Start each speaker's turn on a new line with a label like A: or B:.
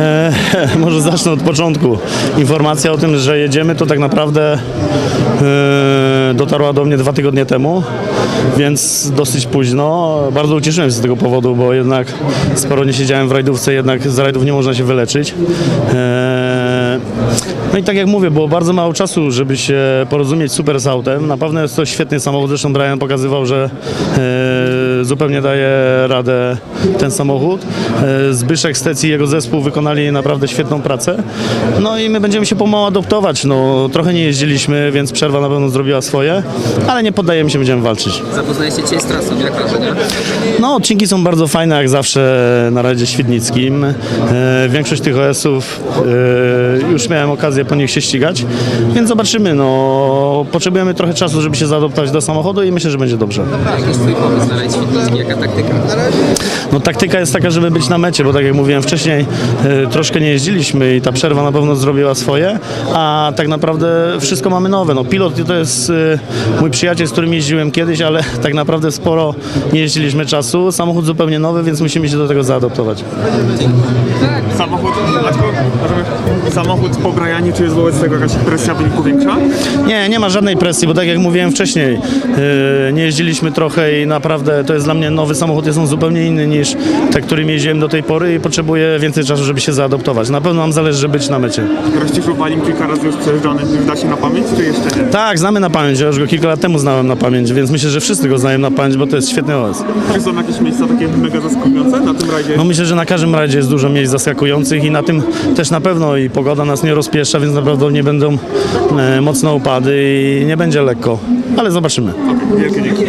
A: E, może zacznę od początku. Informacja o tym, że jedziemy, to tak naprawdę e, dotarła do mnie dwa tygodnie temu, więc dosyć późno. Bardzo ucieszyłem się z tego powodu, bo jednak sporo nie siedziałem w rajdówce, jednak z rajdów nie można się wyleczyć. E, no i tak jak mówię, było bardzo mało czasu, żeby się porozumieć super z autem. Na pewno jest to świetny samochód, zresztą Brian pokazywał, że e, zupełnie daje radę ten samochód. E, Zbyszek Stec i jego zespół wykonali naprawdę świetną pracę. No i my będziemy się pomału adoptować. No, trochę nie jeździliśmy, więc przerwa na pewno zrobiła swoje, ale nie poddajemy się, będziemy walczyć.
B: Zapoznaliście się z trasą, jak wrażenia?
A: No, odcinki są bardzo fajne, jak zawsze na Radzie Świdnickim. E, większość tych OS-ów e, już miałem okazję po nich się ścigać, więc zobaczymy. No, potrzebujemy trochę czasu, żeby się zaadoptować do samochodu i myślę, że będzie dobrze.
B: Jaki jest twój pomysł na jaka taktyka?
A: No, taktyka jest taka, żeby być na mecie, bo tak jak mówiłem wcześniej, e, troszkę nie jeździliśmy i ta przerwa na pewno zrobiła swoje, a tak naprawdę wszystko mamy nowe. No, pilot to jest e, mój przyjaciel, z którym jeździłem kiedyś, ale tak naprawdę sporo nie jeździliśmy czasu. Samochód zupełnie nowy, więc musimy się do tego zaadoptować.
C: Samochód, Maćku, możemy- samochód po Brianie, czy jest wobec tego jakaś presja wyniku większa?
A: Nie, nie ma żadnej presji, bo tak jak mówiłem wcześniej, yy, nie jeździliśmy trochę i naprawdę to jest dla mnie nowy samochód, jest on zupełnie inny niż te, którym jeździłem do tej pory i potrzebuję więcej czasu, żeby się zaadoptować. Na pewno nam zależy, żeby być na mecie.
C: Rozciszów kilka razy już przejeżdżany, już da się na pamięć, czy jeszcze nie?
A: Tak, znamy na pamięć, ja już go kilka lat temu znałem na pamięć, więc myślę, że wszyscy go znają na pamięć, bo to jest świetny OS.
C: Czy są jakieś miejsca takie mega zaskakujące na tym rajdzie?
A: No myślę, że na każdym rajdzie jest dużo miejsc zaskakujących i na tym też na pewno i pogoda nas nie rozpieszcza, więc naprawdę nie będą e, mocne upady i nie będzie lekko, ale zobaczymy.
C: Wielkie dzięki.